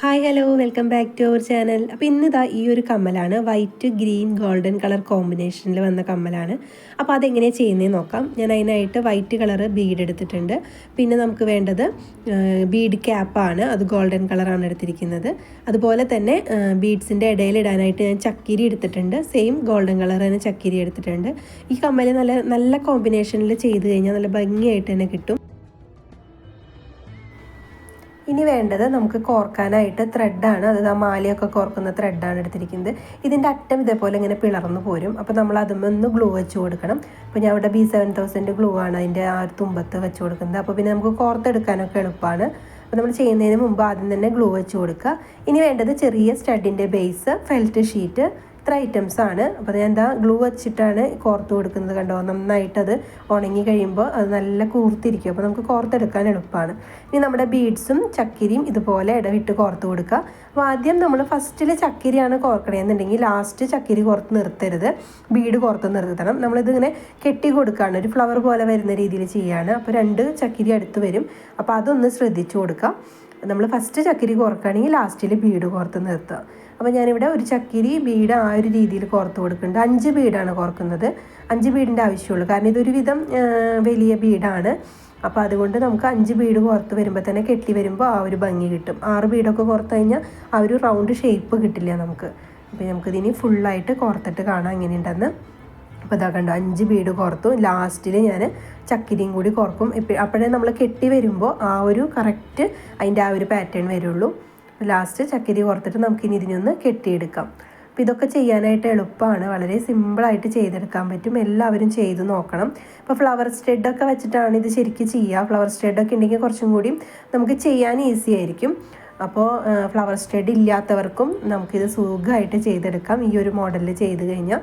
Hi hello welcome back to our channel അപ്പോൾ ഇന്നിതാ ഈ ഒരു കമ്മലാണ്. വൈറ്റ് ഗ്രീൻ ഗോൾഡൻ കളർ കോമ്പിനേഷനിൽ വന്ന കമ്മലാണ്. അപ്പോൾ അതെങ്ങനെയാണ് ചെയ്യുന്നതെന്ന് നോക്കാം. ഞാൻ അതിനായിട്ട് വൈറ്റ് കളർ ബീഡ് എടുത്തിട്ടുണ്ട്. പിന്നെ നമുക്ക് വേണ്ടത് ബീഡ് ക്യാപ്പാണ് അത് ഗോൾഡൻ കളറാണ് എടുത്തിരിക്കുന്നത്. അതുപോലെ തന്നെ ബീഡ്സിന്റെ ഇടയിൽ ഇടാനായിട്ട് ഞാൻ ചക്കിരി എടുത്തിട്ടുണ്ട്. സെയിം ഗോൾഡൻ കളർ തന്നെ ചക്കിരി എടുത്തിട്ടുണ്ട്. ഈ കമ്മൽ നല്ല നല്ല കോമ്പിനേഷനിൽ ചെയ്ത് കഴിഞ്ഞാൽ നല്ല ഭംഗിയായിട്ട് തന്നെ കിട്ടും. ഇനി വേണ്ടത് നമുക്ക് കോർക്കാനായിട്ട് ത്രെഡാണ് അത് ആ മാലയൊക്കെ കോർക്കുന്ന ത്രെഡാണ് എടുത്തിരിക്കുന്നത്. ഇതിന്റെ അറ്റം ഇതേപോലെ ഇങ്ങനെ പിളർന്നു പോരും. അപ്പോൾ നമ്മൾ അതുമൊന്ന് ഗ്ലൂ വെച്ച് കൊടുക്കണം. അപ്പോൾ ഞാൻ ഇവിടെ ബി സെവൻ തൗസൻഡ് ഗ്ലൂ ആണ് അതിന്റെ ആ തുമ്പത്ത് വെച്ച് കൊടുക്കുന്നത്. അപ്പോൾ പിന്നെ നമുക്ക് കോർത്തെടുക്കാനൊക്കെ എളുപ്പമാണ് അപ്പോൾ നമ്മൾ ചെയ്യുന്നതിന് മുമ്പ് ആദ്യം തന്നെ ഗ്ലൂ വെച്ച് കൊടുക്കുക. ഇനി വേണ്ടത് ചെറിയ സ്റ്റഡിന്റെ ബേസ് ഫെൽറ്റ് ഷീറ്റ് ഇത്ര ഐറ്റംസ് ആണ്? അപ്പോൾ ഞാൻ എന്താ ഗ്ലൂ വെച്ചിട്ടാണ് കോർത്ത് കൊടുക്കുന്നത് കണ്ടോ? നന്നായിട്ട് അത് ഉണങ്ങി കഴിയുമ്പോൾ അത് നല്ല കൂർത്തിരിക്കും. അപ്പോൾ നമുക്ക് കോർത്തെടുക്കാൻ എളുപ്പമാണ് ഇനി നമ്മുടെ ബീഡ്സും ചക്കിരിയും ഇതുപോലെ ഇടവിട്ട് കോർത്ത് കൊടുക്കുക അപ്പോൾ ആദ്യം നമ്മൾ ഫസ്റ്റിൽ ചക്കിരിയാണ് കോർക്കണമെന്നുണ്ടെങ്കിൽ ലാസ്റ്റ് ചക്കിരി കോർത്ത് നിർത്തരുത്. ബീഡ് കോർത്ത് നിർത്തണം. നമ്മളിതിങ്ങനെ കെട്ടി കൊടുക്കുകയാണ് ഒരു ഫ്ലവർ പോലെ വരുന്ന രീതിയിൽ ചെയ്യുകയാണ് അപ്പോൾ രണ്ട് ചക്കിരി അടുത്ത് വരും. അപ്പോൾ അതൊന്ന് ശ്രദ്ധിച്ചു കൊടുക്കുക നമ്മൾ ഫസ്റ്റ് ചക്കിരി കോർക്കുകയാണെങ്കിൽ ലാസ്റ്റിൽ ബീഡ് കോർത്ത് നിർത്തുക അപ്പോൾ ഞാനിവിടെ ഒരു ചക്കിരി ബീഡ് ആ ഒരു രീതിയിൽ കോർത്ത് കൊടുക്കുന്നുണ്ട്. അഞ്ച് ബീഡാണ് കോർക്കുന്നത്. അഞ്ച് ബീഡിന്റെ ആവശ്യമുള്ളൂ. കാരണം ഇതൊരു വിധം വലിയ ബീഡാണ്. അപ്പോൾ അതുകൊണ്ട് നമുക്ക് അഞ്ച് ബീഡ് കോർത്ത് വരുമ്പോൾ തന്നെ കെട്ടി വരുമ്പോൾ ആ ഒരു ഭംഗി കിട്ടും. ആറ് ബീഡൊക്കെ കോർത്ത് കഴിഞ്ഞാൽ ആ ഒരു റൗണ്ട് ഷേപ്പ് കിട്ടില്ല നമുക്ക്. അപ്പോൾ നമുക്കിതിനി ഫുള്ളായിട്ട് കോർത്തിട്ട് കാണാം എങ്ങനെയുണ്ടെന്ന്. അപ്പോൾ ഇതാ കണ്ടു അഞ്ച് ബീഡ് കോർത്തു. ലാസ്റ്റിൽ ഞാൻ ചക്കിരിയും കൂടി കോർക്കും. ഇപ്പം അപ്പോഴേ നമ്മൾ കെട്ടി വരുമ്പോൾ ആ ഒരു കറക്റ്റ് അതിന്റെ ആ ഒരു പാറ്റേൺ വരുള്ളൂ. ലാസ്റ്റ് ചക്കരി കോർത്തിട്ട് നമുക്കിനി ഇതിനൊന്ന് കെട്ടിയെടുക്കാം. അപ്പോൾ ഇതൊക്കെ ചെയ്യാനായിട്ട് എളുപ്പമാണ്. വളരെ സിമ്പിളായിട്ട് ചെയ്തെടുക്കാൻ പറ്റും. എല്ലാവരും ചെയ്ത് നോക്കണം. ഇപ്പോൾ ഫ്ലവർ സ്റ്റെഡൊക്കെ വെച്ചിട്ടാണ് ഇത് ശരിക്കും ചെയ്യുക ഫ്ലവർ സ്റ്റെഡൊക്കെ ഉണ്ടെങ്കിൽ കുറച്ചും കൂടി നമുക്ക് ചെയ്യാൻ ഈസി ആയിരിക്കും. അപ്പോൾ ഫ്ലവർ സ്റ്റഡ് ഇല്ലാത്തവർക്കും നമുക്കിത് സുഖമായിട്ട് ചെയ്തെടുക്കാം. ഈ ഒരു മോഡലിൽ ചെയ്ത് കഴിഞ്ഞാൽ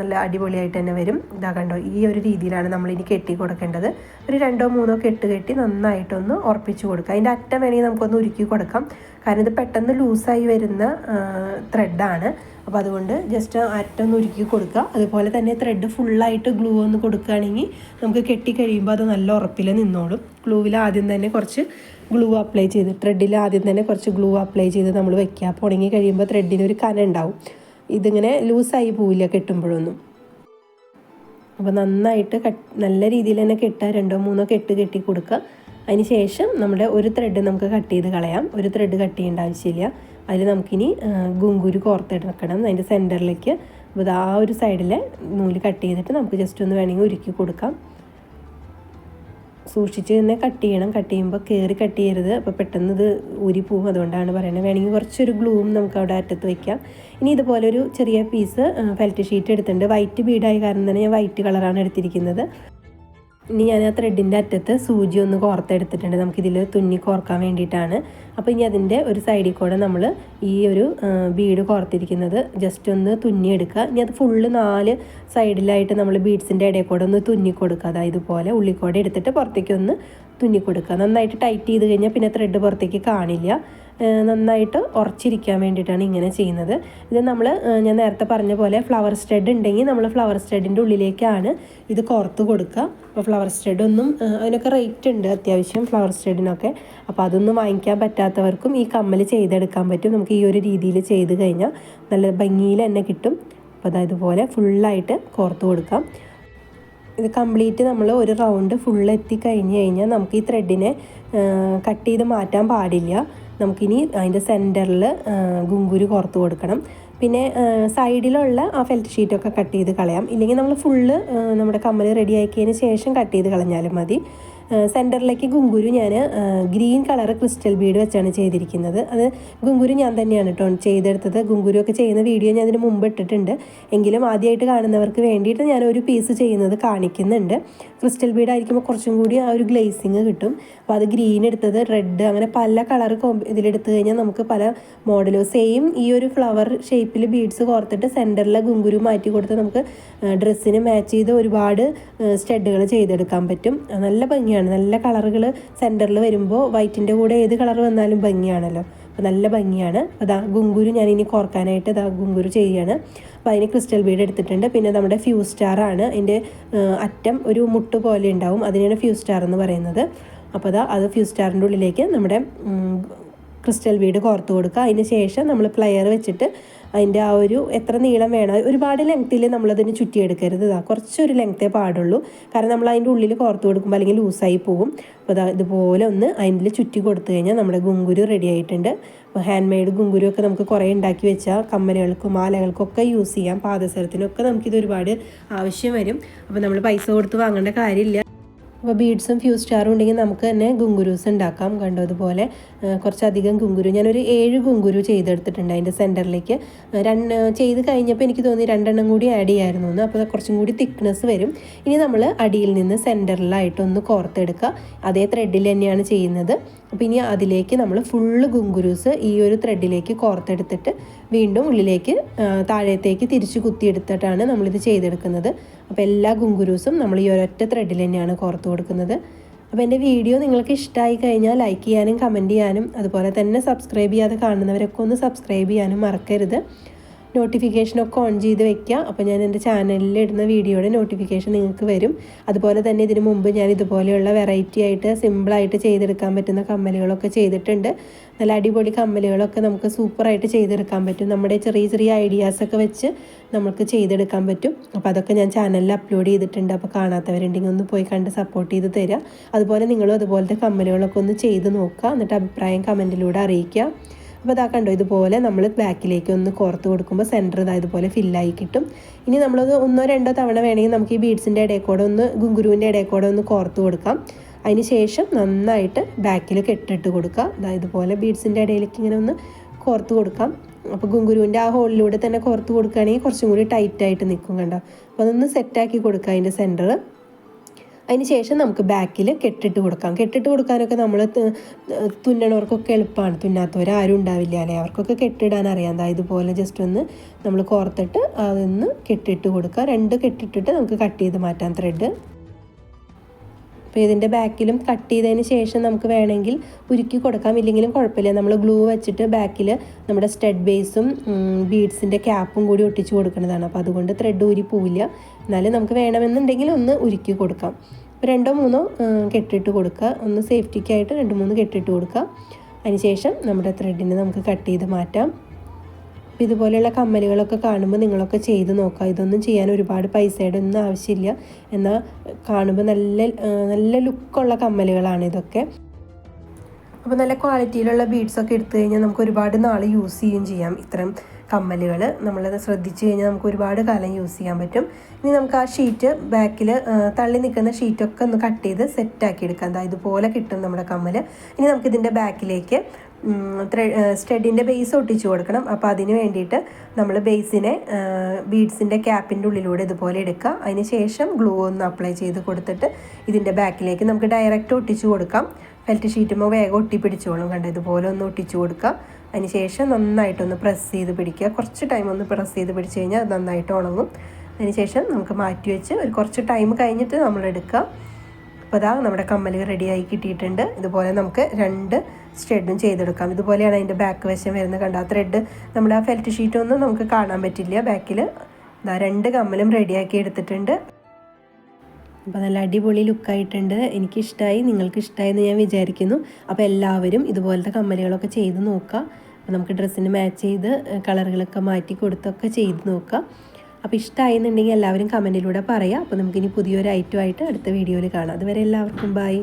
നല്ല അടിപൊളിയായിട്ട് തന്നെ വരും. ഇതാ കണ്ടോ ഈ ഒരു രീതിയിലാണ് നമ്മൾ നമ്മളിനി കെട്ടി കൊടുക്കേണ്ടത്. ഒരു രണ്ടോ മൂന്നോ കെട്ട് കെട്ടി നന്നായിട്ടൊന്ന് ഉറപ്പിച്ച് കൊടുക്കുക അതിന്റെ അറ്റം വേണമെങ്കിൽ നമുക്കൊന്ന് ഉരുക്കി കൊടുക്കാം. കാരണം ഇത് പെട്ടെന്ന് ലൂസായി വരുന്ന ത്രെഡാണ് അപ്പോൾ അതുകൊണ്ട് ജസ്റ്റ് അറ്റം ഒന്ന് ഉരുക്കി കൊടുക്കുക. അതുപോലെ തന്നെ ത്രെഡ് ഫുള്ളായിട്ട് ഗ്ലൂ ഒന്ന് കൊടുക്കുകയാണെങ്കിൽ നമുക്ക് കെട്ടി കഴിയുമ്പോൾ അത് നല്ല ഉറപ്പിൽ നിന്നോളും. ഗ്ലൂവിൽ ആദ്യം തന്നെ കുറച്ച് ഗ്ലൂ അപ്ലൈ ചെയ്ത്. ത്രെഡിൽ ആദ്യം തന്നെ കുറച്ച് ഗ്ലൂ അപ്ലൈ ചെയ്ത് നമ്മൾ വെക്കുക അപ്പോൾ ഉണങ്ങി കഴിയുമ്പോൾ ത്രെഡിന് ഒരു കന ഉണ്ടാവും ഇതിങ്ങനെ ലൂസായി പോവില്ല കെട്ടുമ്പോഴൊന്നും. അപ്പോൾ നന്നായിട്ട് കട്ട് നല്ല രീതിയിൽ തന്നെ കെട്ടുക രണ്ടോ മൂന്നോ കെട്ട് കെട്ടി കൊടുക്കുക അതിന് ശേഷം നമ്മുടെ ഒരു ത്രെഡ് നമുക്ക് കട്ട് ചെയ്ത് കളയാം. ഒരു ത്രെഡ് കട്ട് ചെയ്യേണ്ട ആവശ്യമില്ല. അതിൽ നമുക്കിനി ഗുങ്കുരു കോർത്തെടുക്കണം. അതിന്റെ സെന്ററിലേക്ക് അപ്പോൾ ആ ഒരു സൈഡിലെ നൂൽ കട്ട് ചെയ്തിട്ട് നമുക്ക് ജസ്റ്റ് ഒന്ന് വേണമെങ്കിൽ ഉരുക്കി കൊടുക്കാം. സൂക്ഷിച്ച് തന്നെ കട്ട് ചെയ്യണം. കട്ട് ചെയ്യുമ്പോൾ കയറി കട്ട് ചെയ്യരുത്. അപ്പോൾ പെട്ടെന്ന് ഇത് ഊരി പോകും അതുകൊണ്ടാണ് പറയുന്നത് വേണമെങ്കിൽ കുറച്ചൊരു ഗ്ലൂവും നമുക്ക് അവിടെ അറ്റത്ത് വയ്ക്കാം ഇനി ഇതുപോലെ ഒരു ചെറിയ പീസ് ഫെൽറ്റ് ഷീറ്റ് എടുത്തിട്ടുണ്ട്. വൈറ്റ് ബീഡായ കാരണം തന്നെ ഞാൻ വൈറ്റ് കളറാണ് എടുത്തിരിക്കുന്നത്. ഇനി ഞാൻ ആ ത്രെഡിന്റെ അറ്റത്ത് സൂചി ഒന്ന് കോർത്തെടുത്തിട്ടുണ്ട്. നമുക്കിതിൽ തുന്നി കോർക്കാൻ വേണ്ടിയിട്ടാണ്. അപ്പോൾ ഇനി അതിന്റെ ഒരു സൈഡിൽ കൂടെ നമ്മൾ ഈ ഒരു ബീഡ് കോർത്തിരിക്കുന്നത് ജസ്റ്റ് ഒന്ന് തുന്നിയെടുക്കുക. ഇനി അത് ഫുള്ള് നാല് സൈഡിലായിട്ട് നമ്മൾ ബീഡ്സിന്റെ ഇടയിൽ കൂടെ ഒന്ന് തുന്നി കൊടുക്കുക അതായത് ഇതുപോലെ ഉള്ളിക്കൂടെ എടുത്തിട്ട് പുറത്തേക്ക് ഒന്ന് തുന്നി കൊടുക്കുക നന്നായിട്ട് ടൈറ്റ് ചെയ്ത് കഴിഞ്ഞാൽ പിന്നെ ത്രെഡ് പുറത്തേക്ക് കാണില്ല. നന്നായിട്ട് ഉറച്ചിരിക്കാൻ വേണ്ടിയിട്ടാണ് ഇങ്ങനെ ചെയ്യുന്നത്. ഇത് നമ്മൾ ഞാൻ നേരത്തെ പറഞ്ഞ പോലെ ഫ്ലവർ സ്റ്റെഡ് ഉണ്ടെങ്കിൽ നമ്മൾ ഫ്ലവർ സ്റ്റെഡിന്റെ ഉള്ളിലേക്കാണ് ഇത് കോർത്ത് കൊടുക്കുക. അപ്പോൾ ഫ്ലവർ സ്റ്റെഡൊന്നും അതിനൊക്കെ റേറ്റ് ഉണ്ട് അത്യാവശ്യം ഫ്ലവർ സ്റ്റെഡിനൊക്കെ അപ്പോൾ അതൊന്നും വാങ്ങിക്കാൻ പറ്റാത്തവർക്കും ഈ കമ്മൽ ചെയ്തെടുക്കാൻ പറ്റും. നമുക്ക് ഈ ഒരു രീതിയിൽ ചെയ്ത് കഴിഞ്ഞാൽ നല്ല ഭംഗിയിൽ തന്നെ കിട്ടും. അപ്പോൾ അതായത് പോലെ ഫുള്ളായിട്ട് കോർത്ത് കൊടുക്കാം. ഇത് കംപ്ലീറ്റ് നമ്മൾ ഒരു റൗണ്ട് ഫുൾ എത്തി കഴിഞ്ഞ് കഴിഞ്ഞാൽ നമുക്ക് ഈ ത്രെഡിനെ കട്ട് ചെയ്ത് മാറ്റാൻ പാടില്ല. നമുക്കിനി അതിന്റെ സെന്ററിൽ ഗുങ്കുരു കോർത്ത് കൊടുക്കണം. പിന്നെ സൈഡിലുള്ള ആ ഫെൽറ്റ് ഷീറ്റൊക്കെ കട്ട് ചെയ്ത് കളയാം. ഇല്ലെങ്കിൽ നമ്മൾ ഫുള്ള് നമ്മുടെ കമ്മൽ റെഡി ആക്കിയതിന് ശേഷം കട്ട് ചെയ്ത് കളഞ്ഞാലും മതി. സെന്ററിലേക്ക് ഗുങ്കുരു ഞാൻ ഗ്രീൻ കളർ ക്രിസ്റ്റൽ ബീഡ് വെച്ചാണ് ചെയ്തിരിക്കുന്നത്. അത് ഗുങ്കുരു ഞാൻ തന്നെയാണ് കേട്ടോ ചെയ്തെടുത്തത്. ഗുങ്കുരു ഒക്കെ ചെയ്യുന്ന വീഡിയോ ഞാൻ അതിന് മുമ്പ് ഇട്ടിട്ടുണ്ട്. എങ്കിലും ആദ്യമായിട്ട് കാണുന്നവർക്ക് വേണ്ടിയിട്ട് ഞാൻ ഒരു പീസ് ചെയ്യുന്നത് കാണിക്കുന്നുണ്ട്. ക്രിസ്റ്റൽ ബീഡ് ആയിരിക്കുമ്പോൾ കുറച്ചും കൂടി ആ ഒരു ഗ്ലേസിങ് കിട്ടും. അപ്പോൾ അത് ഗ്രീൻ എടുത്തത് റെഡ് അങ്ങനെ പല കളർ കോമ്പ് ഇതിലെടുത്ത് കഴിഞ്ഞാൽ നമുക്ക് പല മോഡലും സെയിം ഈ ഒരു ഫ്ലവർ ഷേപ്പിൽ ബീഡ്സ് കോർത്തിട്ട് സെന്ററിലെ ഗുങ്കുരു മാറ്റി കൊടുത്ത് നമുക്ക് ഡ്രസ്സിന് മാച്ച് ചെയ്ത് ഒരുപാട് സ്റ്റഡുകൾ ചെയ്തെടുക്കാൻ പറ്റും. നല്ല ഭംഗിയാണ്. ഭംഗിയാണ്. നല്ല കളറുകൾ സെന്ററിൽ വരുമ്പോൾ വൈറ്റിന്റെ കൂടെ ഏത് കളർ വന്നാലും ഭംഗിയാണല്ലോ. അപ്പോൾ നല്ല ഭംഗിയാണ്. അതാ ഗുങ്കുരു ഞാൻ ഇനി കോർക്കാനായിട്ട് അതാ ഗുങ്കുരു ചെയ്യുകയാണ് അപ്പോൾ അതിന് ക്രിസ്റ്റൽ ബീഡ് എടുത്തിട്ടുണ്ട്. പിന്നെ നമ്മുടെ ഫ്യൂ സ്റ്റാർ ആണ്. അതിന്റെ അറ്റം ഒരു മുട്ട് പോലെ ഉണ്ടാവും. അതിനാണ് ഫ്യൂ സ്റ്റാർ എന്ന് പറയുന്നത്. അപ്പോൾ അതാ അത് ഫ്യൂ സ്റ്റാറിന്റെ ഉള്ളിലേക്ക് നമ്മുടെ ക്രിസ്റ്റൽ ബീഡ് കോർത്ത് കൊടുക്കുക. അതിന് ശേഷം നമ്മൾ പ്ലെയർ വെച്ചിട്ട് അതിന്റെ ആ ഒരു എത്ര നീളം വേണം ഒരുപാട് ലെങ്ത്തിൽ നമ്മളതിന് ചുറ്റിയെടുക്കരുത് ഇതാ. കുറച്ചൊരു ലെങ്ത്തേ പാടുള്ളൂ. കാരണം നമ്മൾ അതിന്റെ ഉള്ളിൽ കോർത്ത് കൊടുക്കുമ്പോൾ അല്ലെങ്കിൽ ലൂസായി പോകും അപ്പോൾ ഇതാ ഇതുപോലെ ഒന്ന് അതിന്റെ ചുറ്റി കൊടുത്തു കഴിഞ്ഞാൽ നമ്മുടെ ഗുങ്കുരു റെഡി ആയിട്ടുണ്ട്. അപ്പോൾ ഹാൻഡ് മെയ്ഡ് ഗുങ്കുരു ഒക്കെ നമുക്ക് കുറേ ഉണ്ടാക്കി വെച്ചാൽ കമ്മലുകൾക്കും മാലകൾക്കൊക്കെ യൂസ് ചെയ്യാം. പാദസരത്തിനൊക്കെ നമുക്കിത് ഒരുപാട് ആവശ്യം വരും. അപ്പോൾ നമ്മൾ പൈസ കൊടുത്ത് വാങ്ങേണ്ട കാര്യമില്ല. അപ്പോൾ ബീഡ്സും ഫ്യൂസ് സ്റ്റാറും ഉണ്ടെങ്കിൽ നമുക്ക് തന്നെ ഗുങ്കുരൂസ് ഉണ്ടാക്കാം. കണ്ടോ അതുപോലെ കുറച്ചധികം ഗുങ്കുരു. ഞാനൊരു ഏഴ് ഗുങ്കുരു ചെയ്തെടുത്തിട്ടുണ്ട് അതിന്റെ സെന്ററിലേക്ക്. രണ്ട് ചെയ്ത് കഴിഞ്ഞപ്പോൾ എനിക്ക് തോന്നി രണ്ടെണ്ണം കൂടി ആഡ് ചെയ്യായിരുന്നു എന്ന്. അപ്പോൾ കുറച്ചും കൂടി തിക്നെസ് വരും. ഇനി നമ്മൾ അടിയിൽ നിന്ന് സെന്ററിലായിട്ടൊന്ന് കോർത്തെടുക്കുക. അതേ ത്രെഡിൽ തന്നെയാണ് ചെയ്യുന്നത്. അപ്പോൾ ഇനി അതിലേക്ക് നമ്മൾ ഫുള്ള് ഗുങ്കുരൂസ് ഈ ഒരു ത്രെഡിലേക്ക് കോർത്തെടുത്തിട്ട് വീണ്ടും ഉള്ളിലേക്ക് താഴത്തേക്ക് തിരിച്ച് കുത്തിയെടുത്തിട്ടാണ് നമ്മളിത് ചെയ്തെടുക്കുന്നത്. അപ്പോൾ എല്ലാ ഗുങ്കുരൂസും നമ്മൾ ഈ ഒരൊറ്റ ത്രെഡിൽ തന്നെയാണ് കോർത്ത് കൊടുക്കുന്നത്. അപ്പോൾ എന്റെ വീഡിയോ നിങ്ങൾക്ക് ഇഷ്ടമായി കഴിഞ്ഞാൽ ലൈക്ക് ചെയ്യാനും കമന്റ് ചെയ്യാനും അതുപോലെ തന്നെ സബ്സ്ക്രൈബ് ചെയ്യാതെ കാണുന്നവരൊക്കെ ഒന്ന് സബ്സ്ക്രൈബ് ചെയ്യാനും മറക്കരുത്. നോട്ടിഫിക്കേഷനൊക്കെ ഓൺ ചെയ്ത് വെക്കുക അപ്പോൾ ഞാൻ എന്റെ ചാനലിൽ ഇടുന്ന വീഡിയോയുടെ നോട്ടിഫിക്കേഷൻ നിങ്ങൾക്ക് വരും. അതുപോലെ തന്നെ ഇതിനു മുമ്പ് ഞാൻ ഇതുപോലെയുള്ള വെറൈറ്റി ആയിട്ട് സിമ്പിളായിട്ട് ചെയ്തെടുക്കാൻ പറ്റുന്ന കമ്മലുകളൊക്കെ ചെയ്തിട്ടുണ്ട്. നല്ല അടിപൊളി കമ്മലുകളൊക്കെ നമുക്ക് സൂപ്പറായിട്ട് ചെയ്തെടുക്കാൻ പറ്റും. നമ്മുടെ ചെറിയ ചെറിയ ഐഡിയാസൊക്കെ വെച്ച് നമുക്ക് ചെയ്തെടുക്കാൻ പറ്റും. അപ്പോൾ അതൊക്കെ ഞാൻ ചാനലിൽ അപ്ലോഡ് ചെയ്തിട്ടുണ്ട്. അപ്പോൾ കാണാത്തവരുണ്ടെങ്കിൽ ഒന്ന് പോയി കണ്ട് സപ്പോർട്ട് ചെയ്ത് തരിക അതുപോലെ നിങ്ങളും അതുപോലത്തെ കമ്മലുകളൊക്കെ ഒന്ന് ചെയ്ത് നോക്കുക. എന്നിട്ട് അഭിപ്രായം കമന്റിലൂടെ അറിയിക്കുക. അപ്പോൾ ഇതാ കണ്ടോ ഇതുപോലെ നമ്മൾ ബാക്കിലേക്ക് ഒന്ന് കോർത്ത് കൊടുക്കുമ്പോൾ സെന്റർ ഇതാ ഇതുപോലെ ഫില്ലായി കിട്ടും. ഇനി നമ്മളത് ഒന്നോ രണ്ടോ തവണ വേണമെങ്കിൽ നമുക്ക് ഈ ബീഡ്സിന്റെ ഇടയിൽ കൂടെ ഒന്ന് ഗുങ്കുരുവിന്റെ ഇടയിൽ കൂടെ ഒന്ന് കോർത്ത് കൊടുക്കാം. അതിന് ശേഷം നന്നായിട്ട് ബാക്കിൽ കെട്ടിട്ട് കൊടുക്കുക അതായത് ഇതുപോലെ ബീഡ്സിന്റെ ഇടയിലേക്ക് ഇങ്ങനെ ഒന്ന് കോർത്ത് കൊടുക്കാം. അപ്പോൾ ഗുങ്കുരുവിന്റെ ആ ഹോളിലൂടെ തന്നെ കോർത്ത് കൊടുക്കുകയാണെങ്കിൽ കുറച്ചും കൂടി ടൈറ്റായിട്ട് നിൽക്കും കണ്ടോ. അപ്പോൾ അതൊന്ന് സെറ്റാക്കി കൊടുക്കുക അതിന്റെ സെന്റർ അതിന് ശേഷം നമുക്ക് ബാക്കിൽ കെട്ടിട്ട് കൊടുക്കാം. കെട്ടിട്ട് കൊടുക്കാനൊക്കെ നമ്മൾ തുന്നണവർക്കൊക്കെ എളുപ്പമാണ് തുന്നാത്തവർ ആരും ഉണ്ടാവില്ല അല്ലേ? അവർക്കൊക്കെ കെട്ടിടാൻ അറിയാം. അതായത് ഇതുപോലെ ജസ്റ്റ് ഒന്ന് നമ്മൾ കോർത്തിട്ട് അതൊന്ന് കെട്ടിട്ട് കൊടുക്കുക. രണ്ട് കെട്ടിട്ടിട്ട് നമുക്ക് കട്ട് ചെയ്ത് മാറ്റാം ത്രെഡ് അപ്പോൾ ഇതിന്റെ ബാക്കിലും കട്ട് ചെയ്തതിന് ശേഷം നമുക്ക് വേണമെങ്കിൽ ഉരുക്കി കൊടുക്കാം. ഇല്ലെങ്കിലും കുഴപ്പമില്ല. നമ്മൾ ഗ്ലൂ വെച്ചിട്ട് ബാക്കിൽ നമ്മുടെ സ്റ്റഡ് ബേസും ബീഡ്സിന്റെ ക്യാപ്പും കൂടി ഒട്ടിച്ച് കൊടുക്കുന്നതാണ്. അപ്പോൾ അതുകൊണ്ട് ത്രെഡ് ഊരി പോവില്ല. എന്നാലും നമുക്ക് വേണമെന്നുണ്ടെങ്കിൽ ഒന്ന് ഉരുക്കി കൊടുക്കാം. രണ്ടോ മൂന്നോ കെട്ടിട്ട് കൊടുക്കുക. ഒന്ന് സേഫ്റ്റിക്കായിട്ട് രണ്ട് മൂന്ന് കെട്ടിട്ട് കൊടുക്കുക. അതിനുശേഷം നമ്മുടെ ത്രെഡിനെ നമുക്ക് കട്ട് ചെയ്ത് മാറ്റാം. അപ്പോൾ ഇതുപോലെയുള്ള കമ്മലുകളൊക്കെ കാണുമ്പോൾ നിങ്ങളൊക്കെ ചെയ്ത് നോക്കുക. ഇതൊന്നും ചെയ്യാൻ ഒരുപാട് പൈസയുടെ ഒന്നും ആവശ്യമില്ല. എന്നാൽ കാണുമ്പോൾ നല്ല നല്ല ലുക്കുള്ള കമ്മലുകളാണ് ഇതൊക്കെ. അപ്പോൾ നല്ല ക്വാളിറ്റിയിലുള്ള ബീഡ്സൊക്കെ എടുത്തു കഴിഞ്ഞാൽ നമുക്ക് ഒരുപാട് നാൾ യൂസ് ചെയ്യുകയും ചെയ്യാം. ഇത്തരം കമ്മലുകൾ നമ്മളത് ശ്രദ്ധിച്ചു കഴിഞ്ഞാൽ നമുക്ക് ഒരുപാട് കാലം യൂസ് ചെയ്യാൻ പറ്റും. ഇനി നമുക്ക് ആ ഷീറ്റ് ബാക്കിൽ തള്ളി നിൽക്കുന്ന ഷീറ്റൊക്കെ ഒന്ന് കട്ട് ചെയ്ത് സെറ്റാക്കി എടുക്കാം അതായത് ഇതുപോലെ കിട്ടും നമ്മുടെ കമ്മൽ ഇനി നമുക്കിതിന്റെ ബാക്കിലേക്ക് സ്റ്റഡിന്റെ ബേസ് ഒട്ടിച്ചു കൊടുക്കണം. അപ്പോൾ അതിന് വേണ്ടിയിട്ട് നമ്മൾ ബേസിനെ ബീഡ്സിന്റെ ക്യാപ്പിന്റെ ഉള്ളിലൂടെ ഇതുപോലെ എടുക്കുക അതിന് ശേഷം ഗ്ലൂ ഒന്ന് അപ്ലൈ ചെയ്ത് കൊടുത്തിട്ട് ഇതിന്റെ ബാക്കിലേക്ക് നമുക്ക് ഡയറക്റ്റ് ഒട്ടിച്ചു കൊടുക്കാം. ഫെൽറ്റ് ഷീറ്റുമ്പോൾ വേഗം ഒട്ടിപ്പിടിച്ചോളും. കണ്ടോ? ഇതുപോലെ ഒന്ന് ഒട്ടിച്ചു കൊടുക്കുക അതിന് ശേഷം നന്നായിട്ടൊന്ന് പ്രസ് ചെയ്ത് പിടിക്കുക. കുറച്ച് ടൈം ഒന്ന് പ്രസ് ചെയ്ത് പിടിച്ച് കഴിഞ്ഞാൽ അത് നന്നായിട്ട് ഉണങ്ങും. അതിന് ശേഷം നമുക്ക് മാറ്റി വെച്ച് ഒരു കുറച്ച് ടൈം കഴിഞ്ഞിട്ട് നമ്മൾ എടുക്കുക. അപ്പോൾ അതാ നമ്മുടെ കമ്മൽ റെഡിയായി കിട്ടിയിട്ടുണ്ട്. ഇതുപോലെ നമുക്ക് രണ്ട് സ്റ്റെഡും ചെയ്തെടുക്കാം. ഇതുപോലെയാണ് അതിന്റെ ബാക്ക് വശം വരുന്നത്. കണ്ട? ത്രെഡ് നമ്മുടെ ആ ഫെൽറ്റ് ഷീറ്റൊന്നും നമുക്ക് കാണാൻ പറ്റില്ല. ബാക്കിൽ ഇതാ രണ്ട് കമ്മലും റെഡിയാക്കി എടുത്തിട്ടുണ്ട്. അപ്പോൾ നല്ല അടിപൊളി ലുക്കായിട്ടുണ്ട്. എനിക്കിഷ്ടമായി നിങ്ങൾക്ക് ഇഷ്ടമായി എന്ന് ഞാൻ വിചാരിക്കുന്നു. അപ്പോൾ എല്ലാവരും ഇതുപോലത്തെ കമ്മലുകളൊക്കെ ചെയ്ത് അപ്പോൾ നമുക്ക് ഡ്രസ്സിന് മാച്ച് ചെയ്ത് കളറുകളൊക്കെ മാറ്റി കൊടുത്തൊക്കെ ചെയ്ത് നോക്കുക. അപ്പോൾ ഇഷ്ടമായി എന്നുണ്ടെങ്കിൽ എല്ലാവരും കമന്റിലൂടെ പറയാം. അപ്പോൾ നമുക്കിനി പുതിയൊരു ഐറ്റം ആയിട്ട് അടുത്ത വീഡിയോയിൽ കാണാം. അതുവരെ എല്ലാവർക്കും ബൈ